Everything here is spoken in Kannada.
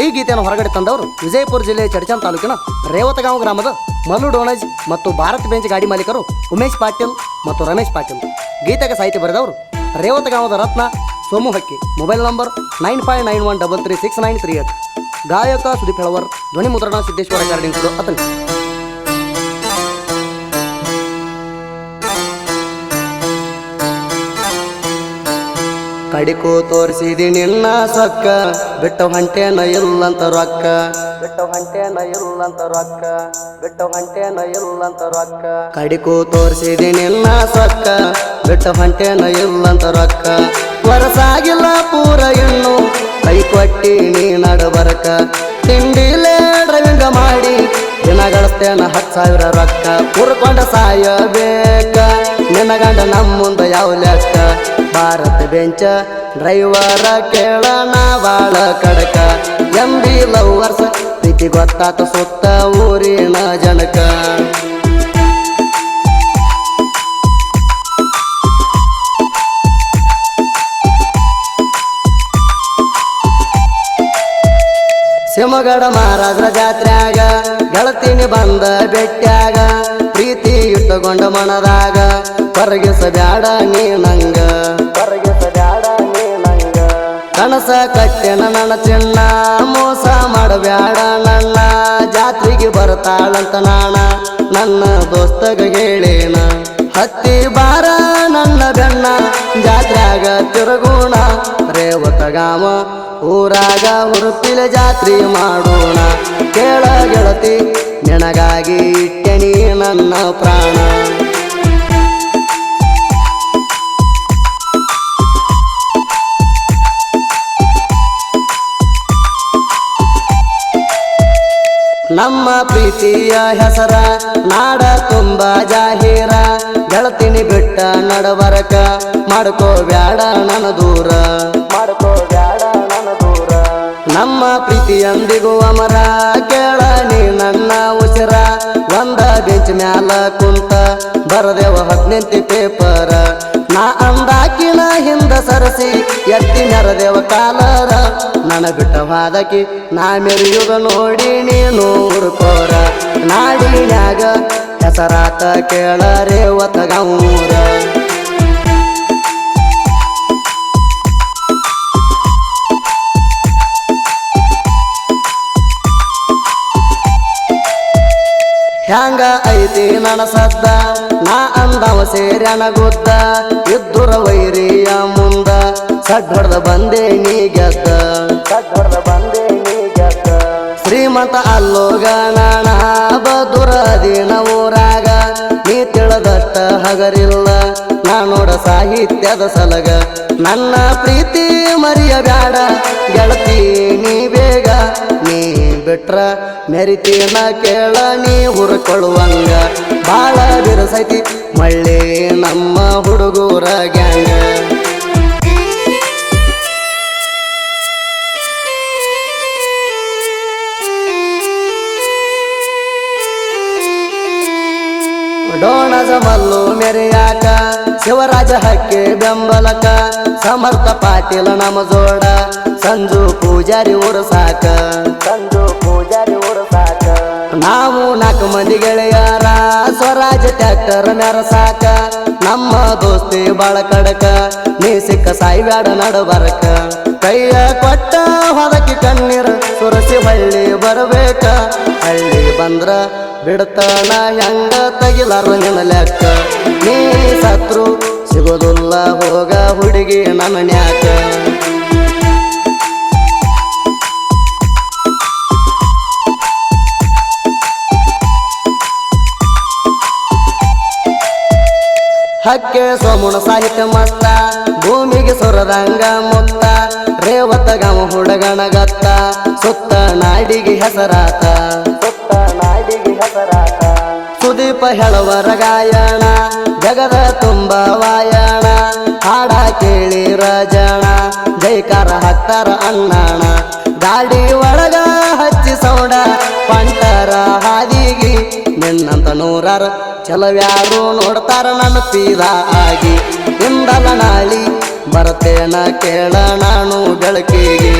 ಈ ಗೀತೆಯನ್ನು ಹೊರಗಡೆ ತಂದವರು ವಿಜಯಪುರ ಜಿಲ್ಲೆಯ ಚಡಚನ್ ತಾಲೂಕಿನ ರೇವತಗಾಂವ್ ಗ್ರಾಮದ ಮಲ್ಲು ಡೋಣಜ್ ಮತ್ತು ಭಾರತ್ ಬೆಂಚ್ ಗಾಡಿ ಮಾಲೀಕರು ಉಮೇಶ್ ಪಾಟೀಲ್ ಮತ್ತು ರಮೇಶ್ ಪಾಟೀಲ್. ಗೀತೆಗೆ ಸಾಹಿತ್ಯ ಬರೆದವರು ರೇವತಗಾಂವದ Ratna Somu Hakki mobile number nine five nine one double three six nine three eight. ಗಾಯಕ ಸುದೀಪ್ ಹೆಳವರ್ ಧ್ವನಿ ಮುದ್ರಣ ಸಿದ್ದೇಶ್ವರ ಗಾರ್ಡಿಂಗ್ ಅತನಿ. ಕಡಿಕು ತೋರಿಸಿದಿ ನಿನ್ನ ಸೊಕ್ಕ. ಬಿಟ್ಟು ಹಂಟೆನ ಇಲ್ಲಂತ ರೊಕ್ಕ. ಬಿಟ್ಟು ಹಂಟೆನ ಇಲ್ಲಂತ ರೊಕ್ಕ. ಬಿಟ್ಟು ಹಂಟೆನ ಇಲ್ಲಂತ ರೊಕ್ಕ. ಕಡಿಕು ತೋರಿಸಿದಿ ನಿನ್ನ ಸೊಕ್ಕ. ಬಿಟ್ಟು ಹಂಟೆನ ಇಲ್ಲಂತ ರೊಕ್ಕ. ವರಸಾಗಿಲ್ಲ ಪೂರ ಇನ್ನು ಕೈ ಕೊಟ್ಟಿ ನೀ ನಡಬರಕ. ತಿಂಡಿಲೇ ಡ್ರೈವಿಂಗ ಮಾಡಿ. ದಿನ ಗಳಿಸ್ತೇನ ಹತ್ತು ಸಾವಿರ ರೊಕ್ಕ. ಕುರ್ಕೊಂಡ ಸಾಯಬೇಕ. ನಿನ್ನ ಗಂಡ ನಮ್ಮ ಮುಂದೆ ಯಾವ ಲೆಕ್ಕ? ಭಾರತ ಬೆಂಚ, ಡ್ರೈವರ ಕೇಳಣ ಬಾಳ ಕಡಕ. ಎಂಬಿ ಲವರ್ಸ್, ಪ್ರೀತಿ ಗೊತ್ತಾತ ಸುತ್ತ ಊರಿನ ಜನಕ. ಸಿಂಹಗಡ ಮಹಾರಾಜರ ಜಾತ್ರ್ಯಾಗ, ಗೆಳತಿನಿ ಬಂದ ಬೆಟ್ಟ್ಯಾಗ ಪ್ರೀತಿ ಇಟ್ಟುಕೊಂಡ ಮನದಾಗ. ಹೊರಗಿಸ ಬ್ಯಾಡ ನೀ ನಂಗ. ಕರಗಿಸಬ್ಯಾಡ ನೀ ನಂಗ. ಕನಸ ಕಟ್ಟೆ ನನ್ನ ಚಿನ್ನ ಮೋಸ ಮಾಡಬ್ಯಾಡ ನನ್ನ. ಜಾತ್ರೆಗೆ ಬರ್ತಾಳಂತ ನಾಣ ನನ್ನ ದೋಸ್ತಗ ಹೇಳೇನ. ಹತ್ತಿ ಬಾರ ನನ್ನ ಬೆನ್ನ ಜಾತ್ರಾಗ ತಿರುಗೋಣ. ರೇವತಗಾಮ ಊರಾಗ ಹುರುಪಿಲ ಜಾತ್ರೆ ಮಾಡೋಣ. ಕೇಳ ಗೆಳತಿ ನಿನಗಾಗಿ ಇಟ್ಟೆನಿ ನನ್ನ ಪ್ರಾಣ. ಪ್ರೀತಿಯ ಹೆಸರ, ನಾಡ ತುಂಬ ಜಾಹೀರ. ಗೆಳತಿನಿ ಬಿಟ್ಟ ನಡವರಕ, ಮಾಡ್ಕೋ ಬ್ಯಾಡ ನನ್ನ ದೂರ. ಮಾಡ್ಕೋ ಬ್ಯಾಡ ನನ್ನ ದೂರ. ನಮ್ಮ ಪ್ರೀತಿಯಂದಿಗೂ ಅಮರ, ಕೇಳ ನೀ ನನ್ನ ಉಸಿರ. ಒಂದ ಬೆಂಚ್ ಮ್ಯಾಲ ಕುಂತ, ಬರದೇವ ಹದಿನೆಂಟು ಪೇಪರ. ನಾ ಅಂದಾಕಿನ ಹಿಂದ ಸರಸಿ, ಎತ್ತಿ ಮೆರದೇವ ಕಾಲರ. ನನ ಬಿಟ್ಟ ವಾದಕಿ ನಾ ಮೆರೆಯುಗ ನೋಡಿ ನೀನು ಊರ್ಕೋರ ನಾಡಿನ್ಯಾಗ ಹೆಸರಾತ ಕೇಳರೆ ಒತ್ತಗೌರ. ಹ್ಯಾಂಗ ಐತಿ ನನ ಸದ್ದ? ನಾ ಅಂದವ ಸೇರ್ಯಾನ ಗೊತ್ತ ಇದ್ದುರ ವೈರಿಯ ಮುಂದ. ಸಡ್ಬಡ್ದ ಬಂದೆ ನೀ ಗೆದ್ದ. ಸಡ್ಬಡ್ದ ಬಂದೆ ನೀ ಗೆದ್ದ. ಶ್ರೀಮಂತ ಅಲ್ಲೋಗ ನಾಣ ಬದುರ ದಿನ ಊರಾಗ. ನೀ ತಿಳದಟ್ಟ ಹಗರಿಲ್ಲ. ನಾ ನೋಡ ಸಾಹಿತ್ಯದ ಸಲಗ. ನನ್ನ ಪ್ರೀತಿ ಮರಿಯ ಬ್ಯಾಡ ಗೆಳತಿ ನೀ ಬೇಗ. ನೀ ಬಿಟ್ರ ಮೆರಿತೀನ ಕೇಳ. ನೀ ಹುರ್ಕೊಳ್ಳುವಂಗ. ಬಾಳ ಬಿರುಸೈತಿ. ಮಳ್ಳಿ ನಮ್ಮ ಹುಡುಗೂರ ಗ್ಯಾಂಗ. ಡೋಣದ ಮಲ್ಲು ಮೆರೆಯಾಕ ಶಿವರಾಜ ಹಕ್ಕೆ ಬೆಂಬಲಕ, ಸಮರ್ಥ ಪಾಟೀಲ ನಮ್ಮ ಜೋಡ ಸಂಜು ಪೂಜಾರಿ ಉರಸಾಕ ಸಂಜು ಪೂಜಾರಿ ನಾವು ನಾಲ್ಕು ಮಂದಿ ಗೆಳೆಯರ ಸ್ವರಾಜ ಟ್ಯಾಕ್ಟರ್ ಸಾಕ. ನಮ್ಮ ದೋಸ್ತಿ ಬಾಳ ಕಡಕ. ನೀ ಸಿಕ್ಕ ಸಾಯ್ಬ್ಯಾಡ ನಡಬರಕ ಕೈಯ ಕೊಟ್ಟ ಹೊದಕಿ ಕಣ್ಣೀರ ಸುರಸಿ ಹಳ್ಳಿ ಬರಬೇಕ. ಹಳ್ಳಿ ಬಂದ್ರ ಬಿಡ್ತಾನ ಹೆಂಗ ತಗಿಲಾರ ನಿನ್ನ ಲೆಕ್ಕ. ನೀ ಸತ್ರು ಸಿಗೋದಿಲ್ಲ ಹೋಗ ಹುಡುಗಿ ನನ್ನ ನ್ಯಾಕ. ಹಕ್ಕೆ ಸೋಮುಣ ಸಾಹಿತ್ಯ ಮಸ್ತ ಭೂಮಿಗೆ ಸುರರಂಗ ಮುತ್ತ ರೇವತ್ತ ಗಮ ಹುಡಗಣಗತ್ತ ಸುತ್ತ ನಾಡಿಗೆ ಹೆಸರಾತ. ಸುತ್ತ ನಾಡಿಗೆ ಹೆಸರಾತ. ಸುದೀಪ ಹೆಳವರ ಗಾಯಣ ಜಗದ ತುಂಬ ವಾಯಣ ಹಾಡ ಕೇಳಿ ರಜಣ ಜೈಕಾರ ಹತ್ತರ ಅಣ್ಣಾಣ ಗಾಡಿ ಒಳಗ ಹಚ್ಚಿ ಸೌಡ ಪಂಟರ ಹಾದಿಗಿ ನಿನ್ನಂತ ನೂರಾರು ಚಲವ್ಯಾರು ನೋಡ್ತಾರ ನನ್ನ ಪೀದ ಆಗಿ ಇಂದಲ ನಾಳಿ ಬರ್ತೇನ ಕೇಳ ನಾನು ಬೆಳಕಿಗೆ.